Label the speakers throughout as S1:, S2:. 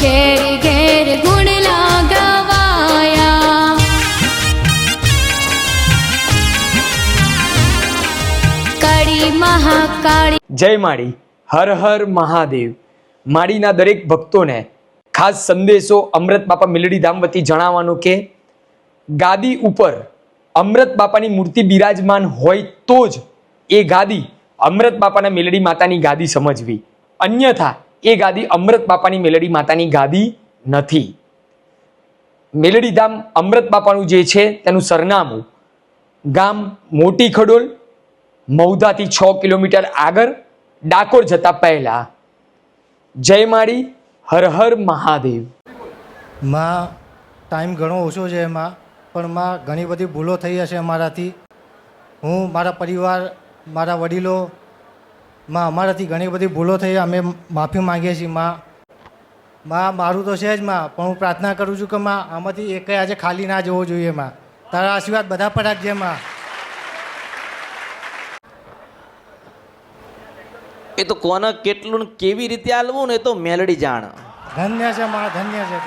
S1: ઘેર ઘેર ગુણ
S2: જય માળી, હર હર મહાદેવ. માળીના દરેક ભક્તોને ખાસ સંદેશો અમૃત બાપા મિલડી ધામ વતી જણાવવાનું કે, ગાદી ઉપર અમૃત બાપાની મૂર્તિ બિરાજમાન હોય તો જ એ ગાદી અમૃત બાપાના મેલડી માતાની ગાદી સમજવી. અન્યથા એ ગાદી અમૃત બાપાની મેલડી માતાની ગાદી નથી. મેલડી ધામ અમૃત બાપાનું જે છે તેનું સરનામું ગામ મોટી ખડોલ, મૌધાથી છ કિલોમીટર આગળ, ડાકોર જતા પહેલા. જય માળી, હર હર મહાદેવ.
S3: માં ટાઈમ ઘણો ઓછો છે એમાં, પણ માં ઘણી બધી ભૂલો થઈ હશે અમારાથી. હું, મારા પરિવાર, મારા વડીલો માં અમારાથી ઘણી બધી ભૂલો થઈ અમે માફી માંગીએ છીએ માં. માં મારું તો છે જ માં પણ હું પ્રાર્થના કરું છું કે માં આમાંથી એક આજે ખાલી ના જવો જોઈએ માં. તારા આશીર્વાદ બધા પર રાખજે માં.
S4: એ તો કોને કેટલું કેવી રીતે આલવું ને એ તો મેલડી જાણ.
S3: ધન્ય છે માં ધન્ય છે.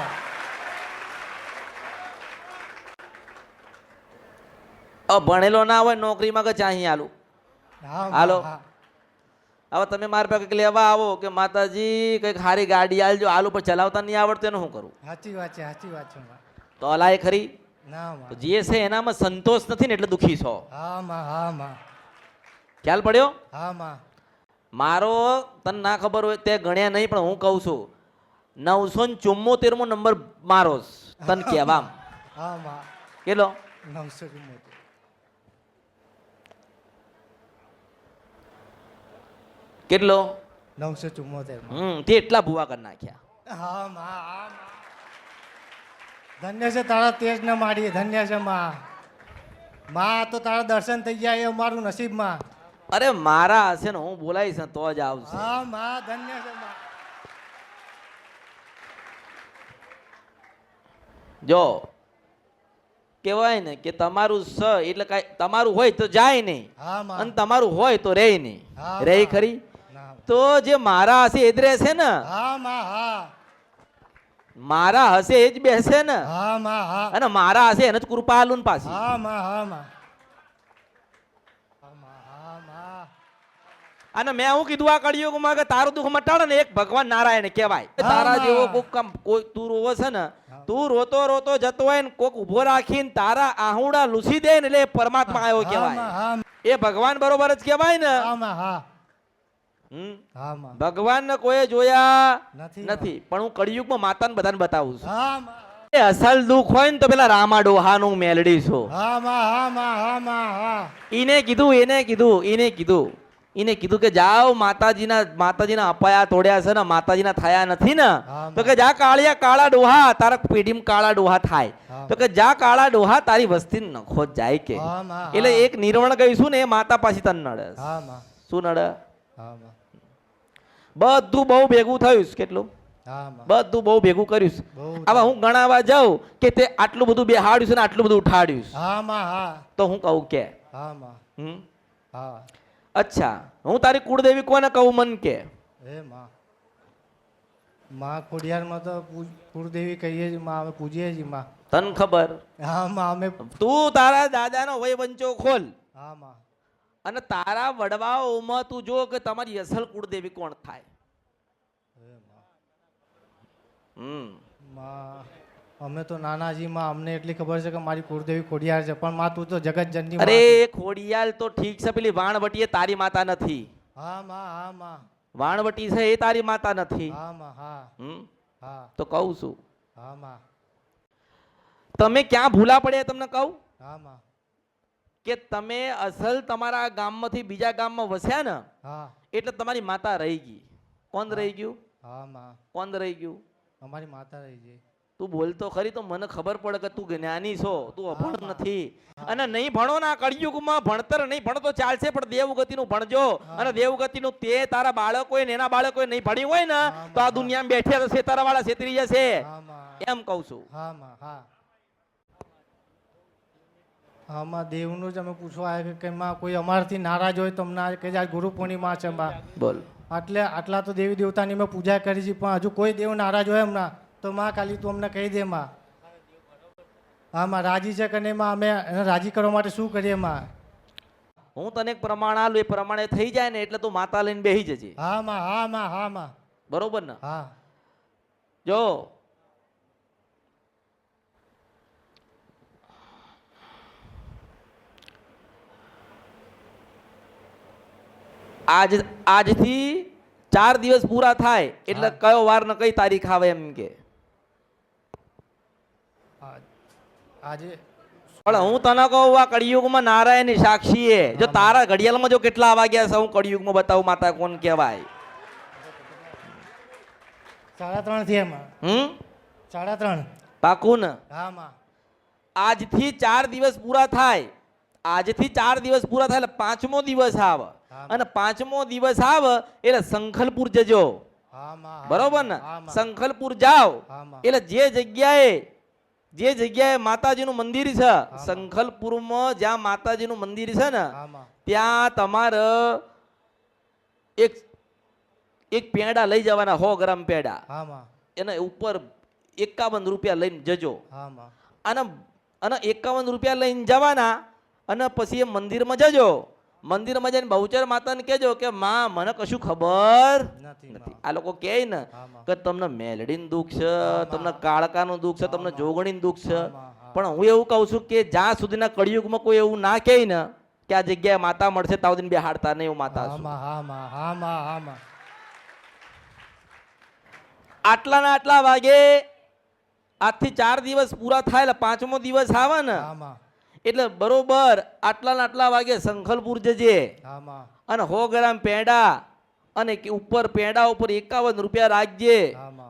S4: ભણેલો ના હોય નોકરીમાં કે ચાહી આલું?
S3: હા
S4: હાલો. હવે તમે મારા પાસે લેવા આવો કે માતાજી કંઈક સારી ગાડી આલજો. આલુ પર ચલાવતા નહીં આવડતું એનું શું કરું?
S3: સાચી વાત છે સાચી વાત છે
S4: તો અલાય ખરી?
S3: ના
S4: જે છે એનામાં સંતોષ નથી ને એટલે દુખી છો?
S3: હા માં હા માં.
S4: ખ્યાલ પડ્યો?
S3: હા માં.
S4: મારો તને ના ખબર હોય તે ગણ્યા નહીં પણ હું કહું છું. નવસો ને ચુમ્મોતેરમો નંબર મારો તન તને કહેવામ.
S3: હા માં.
S4: કેટલો?
S3: નવસો ચુમ્મોતેર
S4: કેટલો?
S3: નવસો ચુમ્મોતેર
S4: હમ તે એટલા ભૂવા કરી નાખ્યા.
S3: હા માં ધન્ય છે તારા તેજ ને માડી ધન્ય છે માં. માં તો તારા દર્શન થઈ જાય એ અમારું નસીબમાં.
S4: અરે મારા હશે ને હું બોલાવીશ તો જ આવશે.
S3: હા માં ધન્ય છે માં.
S4: જો કહેવાય ને કે તમારું સ એટલે કાંઈ તમારું હોય તો જાય નહીં. અને તમારું હોય તો રહે નહીં.
S3: રે
S4: ખરી. તો જે મારા હશે એ જ રહેશે ને?
S3: હા માં હા.
S4: મારા હશે એ જ બેસે ને?
S3: હા માં હા.
S4: અને મારા હશે એને જ કૃપા આલું ને પાછી.
S3: હા માં હા માં.
S4: અને મેં હું કીધું આ કળિયુગમાં કે તારું દુઃખ મટાડે ને એક ભગવાન નારાયણ કહેવાય. તારા જેવો કોક કામ કોઈ તું રોવો છે ને તું રોતો રોતો જતો હોય ને કોક ઊભો રાખીને તારા આહુડા લૂસી દે ને એટલે પરમાત્મા આવ્યો કહેવાય. એ ભગવાન બરોબર જ કહેવાય ને? ભગવાનને કોઈ જોયા
S3: નથી
S4: પણ હું કળિયુગમાં માતાને બધાને બતાવું છું. એ અસલ દુઃખ હોય ને તો પેલા રામા ડોહાનું મેલડી છો. ઈને કીધું એને કીધું એને કીધું. એને કીધું કે જાઓ માતાજીના માતાજીના અપાયા તોડ્યા છે ને માતાજીના થયા નથી ને તો કે જા કાળિયા કાળા ડોહા તારા પેઢીમાં કાળા ડોહા થાય. તો કે જા કાળા ડોહા તારી વસ્તી નખો જાય કે. એટલે એક નિર્વણ ગઈશું ને એ માતા પાછી તને નડે. શું નડે? બધું બહુ ભેગું થયું કેટલું?
S3: હા
S4: બધું બહુ ભેગું કર્યું આવા હું ગણાવા જાઉં કે તે આટલું બધું બેહાડ્યું છે ને આટલું બધું ઉઠાડ્યું તો હું કહું કે
S3: હા માં.
S4: હમ?
S3: હા.
S4: અચ્છા હું તારી કુળદેવી કોને કહું મન કે?
S3: માં. ખોડિયારમાં તો કુળદેવી કહીએ છીએ માં અમે પૂજીએ છીએ માં.
S4: તને ખબર?
S3: હા માં અમે
S4: તું તારા દાદાનો વય વંચો ખોલ.
S3: હા માં.
S4: અને તારા વડવાઓમાં તું જો કે તમારી અસલ કુળદેવી કોણ થાય? હમ.
S3: અમે તો નાનાજી માં અમને એટલી ખબર છે કે મારી કુળદેવી ખોડિયાર છે પણ માં તું તો જગત જનની
S4: અરે ખોડિયાલ તો ઠીક છે પેલી વાણવટી એ તારી માતા નથી.
S3: હા માં હા માં.
S4: વાણવટી છે એ તારી માતા નથી.
S3: હા માં હા.
S4: હમ.
S3: હા.
S4: તો કહું છું.
S3: હા માં.
S4: તમે ક્યાં ભૂલા પડ્યા તમને કહું?
S3: હા માં.
S4: કે તમે અસલ તમારા ગામમાંથી બીજા ગામમાં વસ્યા ને? એટલે તમારી માતા રહી ગઈ. કોણ રહી ગયું?
S3: હા માં.
S4: કોણ રહી ગયું?
S3: અમારી માતા રહી ગઈ.
S4: તું બોલતો ખરી તો મને ખબર પડે કે તું જ્ઞાની છો તું અભણ નથી. અને નહીં ભણો ના કળિયુગમાં ભણતર નહીં ભણો તો ચાલશે પણ દેવગતિનું ભણજો. અને દેવગતિનું તે તારા બાળકોએ ને એના બાળકોએ નહીં ભણ્યું હોય ને તો આ. દુનિયામાં બેઠ્યા તો છેતરા વાળા છેતરી જશે એમ કહું છું.
S3: હા હા. આમાં દેવનું જ અમે પૂછવા આવ્યા કે એમાં કોઈ અમારથી નારાજ હોય તમને કે આ ગુરુ પૂર્ણિમા છે બા.
S4: બોલ.
S3: આટલે આટલા તો દેવી દેવતાની મેં પૂજા કરી છે પણ હજુ કોઈ દેવ નારાજ હોય એમના તો માં ખાલી તું અમને કહી દે માં. હા માં રાજી છે કે નહીં માં? અમે એને રાજી કરવા માટે શું કરીએ માં?
S4: હું તને એક પ્રમાણ આલું એ પ્રમાણે થઈ જાય ને એટલે તું માતા લઈને બેહી જજે.
S3: હા માં હા માં હા માં.
S4: બરોબર ને?
S3: હા.
S4: જો આજ આજથી ચાર દિવસ પૂરા થાય એટલે કયો વાર ને કઈ તારીખ આવે એમ કે?
S3: આજે
S4: પણ હું તને કહું આ કળિયુગમાં નારાયણની સાક્ષી એ જો તારા ઘડિયાળમાં જો કેટલા વાગ્યા છે હું કળિયુગમાં બતાવું માતા કોણ કહેવાય?
S3: સાડા ત્રણથી એમાં.
S4: હમ?
S3: સાડા ત્રણ.
S4: પાકું ને
S3: હા માં.
S4: આજથી ચાર દિવસ પૂરા થાય. આજથી ચાર દિવસ પૂરા થાય એટલે પાંચમો દિવસ આવે. અને પાંચમો દિવસ આવ એટલે સંખલપુર જજો.
S3: હા હા,
S4: બરોબર ને?
S3: હા
S4: સંખલપુર જાઓ. એટલે જે જગ્યાએ જે જગ્યાએ માતાજીનું મંદિર છે સંખલપુરમાં જ્યાં માતાજીનું મંદિર છે ને ત્યાં તમારે એક એક પેડા લઈ જવાના સો ગ્રામ પેડા.
S3: એના
S4: એને ઉપર એકાવન રૂપિયા લઈને જજો. અને અને એકાવન રૂપિયા લઈને જવાના અને પછી એ મંદિરમાં જજો. મંદિરમાં જઈને બહુચર માતાને કહેજો કે માં મને કશું ખબર
S3: નથી
S4: આ લોકો કહે ને કે તમને મેલડીનું દુઃખ છે તમને કાળકાનું દુઃખ છે તમને જોગણીનું દુઃખ છે. પણ હું એવું કહું છું કે જ્યાં સુધીના કળિયુગમાં કોઈ એવું ના કહે ને કે આ જગ્યાએ માતા મળશે તાવ દિન બે હાડતા નહીં એવું માતા આટલા ના આટલા વાગે આજથી ચાર દિવસ પૂરા થાય એટલે પાંચમો દિવસ આવે ને એટલે બરોબર આટલા ને આટલા વાગે સંખલપુર જજે. અને સો ગ્રામ પેંડા અને ઉપર પેંડા ઉપર એકાવન રૂપિયા રાખજે.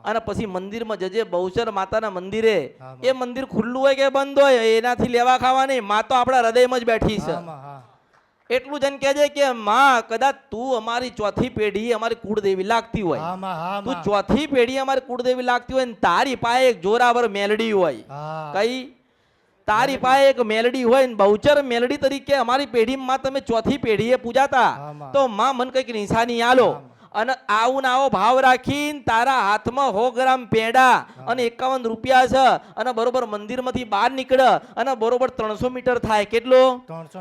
S4: અને પછી મંદિરમાં જજે બહુચર માતાના મંદિરે. એ મંદિર ખુલ્લું હોય કે બંધ હોય એનાથી લેવા ખાવા નહીં માં તો આપણા હૃદયમાં જ બેઠી છે.
S3: હા હા.
S4: એટલું જન કહેજે કે માં કદાચ તું અમારી ચોથી પેઢી અમારી કુળદેવી લાગતી હોય.
S3: હા હા
S4: તું ચોથી પેઢી અમારી કુળદેવી લાગતી હોય ને તારી પાસે એક જોરાવર મેલડી હોય. કઈ? તારી પાસે એક મેલડી હોય ને બહુચર મેલડી તરીકે અમારી પેઢીમાં તમે ચોથી પેઢીએ પૂજાતા. તો માં મન કંઈક નિશાની આલો અને આવું ને આવો ભાવ રાખીને તારા હાથમાં સો ગ્રામ પેડા અને એકાવન રૂપિયા છે અને બરોબર મંદિરમાંથી બહાર નીકળે અને બરોબર ત્રણસો મીટર થાય. કેટલો?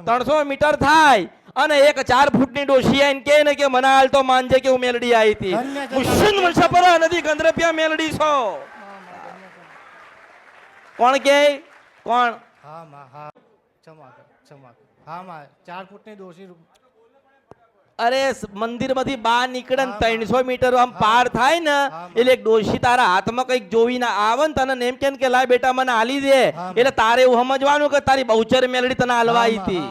S3: ત્રણસો
S4: મીટર. થાય. અને એક ચાર ફૂટની ડોશી આઈને કે ને કે મને હાલ તો માનજે કે હું મેલડી આવી હતી. મુસ્લિમ વંશપરા નથી ગંદરપિયા મેલડી છો? કોણ કે કોણ?
S3: હા માં હા. ક્ષમા કર ક્ષમા કર હા માં ચાર ફૂટની રૂપ-
S4: અરે મંદિરમાંથી બહાર નીકળે ને ત્રણસો મીટર આમ પાર થાય ને એટલે એક ડોશી તારા હાથમાં કંઈક જોઈને આવે ને તને એમ કેમ કે લાય બેટા મને હાલી દે. એટલે તારે એવું સમજવાનું કે તારી બહુચર મેલડી તને હાલવા આવી હતી.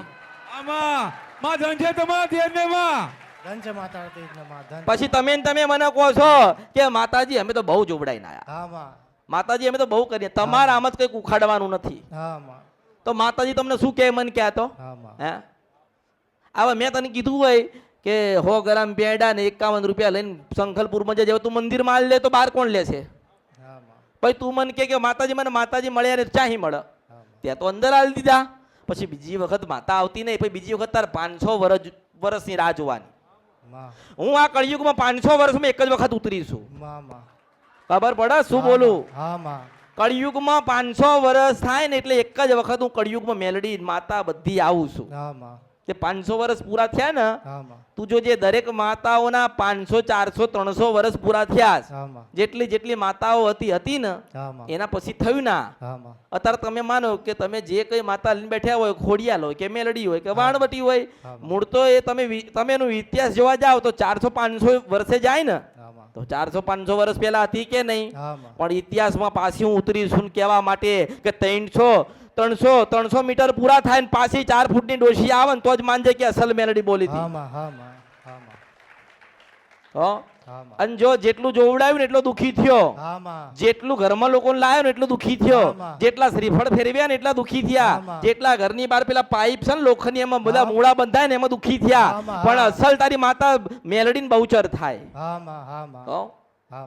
S4: પછી તમે તમે મને કહો છો કે માતાજી અમે તો બહુ
S3: જોબડાઈ ના
S4: માતાજી અમે તો બહુ કરીએ. તમારે આમ જ કંઈક ઉખાડવાનું નથી. તો માતાજી તમને શું કહે મન ક્યાં તો?
S3: હે
S4: હવે મેં તને કીધું હોય કે હો ગરમ બેડા ને એકાવન રૂપિયા લઈને શંખલપુરમાં જજે તું મંદિરમાં હાલ લે તો બહાર કોણ લેશે પછી તું મને કે કે માતાજી મને માતાજી મળ્યા ને ચાહી મળે. ત્યાં તો અંદર હાલ દીધા. પછી બીજી વખત માતા આવતી નહીં પછી બીજી વખત તાર પાંચસો વર્ષ વર્ષની રાહ જોવાની. હું આ કળિયુગમાં પાંચસો વર્ષમાં એક જ વખત ઉતરીશું
S3: માં માં.
S4: ખબર પડે? શું બોલું.
S3: હા માં
S4: કળિયુગમાં પાંચસો વર્ષ થાય ને એટલે એક જ વખત હું કળિયુગમાં મેલડી માતા બધી આવું છું.
S3: હા માં
S4: તે પાંચસો વર્ષ પૂરા થયા ને તું જો જે દરેક માતાઓના પાંચસો ચારસો ત્રણસો વર્ષ પૂરા થયા જેટલી જેટલી માતાઓ હતી હતી ને એના પછી થયું ના. અત્યારે તમે માનો કે તમે જે કઈ માતા લઈને બેઠ્યા હોય ખોડિયાલ હોય કે મેલડી હોય કે વાણવટી હોય મૂળ તો એ તમે તમે એનો ઇતિહાસ જોવા જાઓ તો ચારસો પાંચસો વર્ષે જાય ને તો ચારસો પાંચસો વર્ષ પહેલા હતી કે નહીં? પણ ઇતિહાસમાં પાછી હું ઉતરીશું ને કહેવા માટે કે ત્રણસો ત્રણસો ત્રણસો મીટર પૂરા થાય ને પાછી ચાર ફૂટની ડોશી આવે ને તો જ માનજે કે અસલ મેલડી બોલી હતી.
S3: હા?
S4: અને જો જેટલું જોવડાયું ને એટલો દુખી થયો. જેટલું ઘરમાં લોકોને લાયો ને એટલું દુખી થયો. જેટલા શ્રીફળ ફેરવ્યા ને એટલા દુખી થયા. જેટલા ઘરની બહાર પેલા પાઇપ છે ને લોખંડની એમાં બધા. મૂળા બંધાય ને એમાં દુખી થયા. પણ અસલ તારી માતા મેલડીને બહુચર થાય.
S3: હા હા
S4: હા?
S3: હા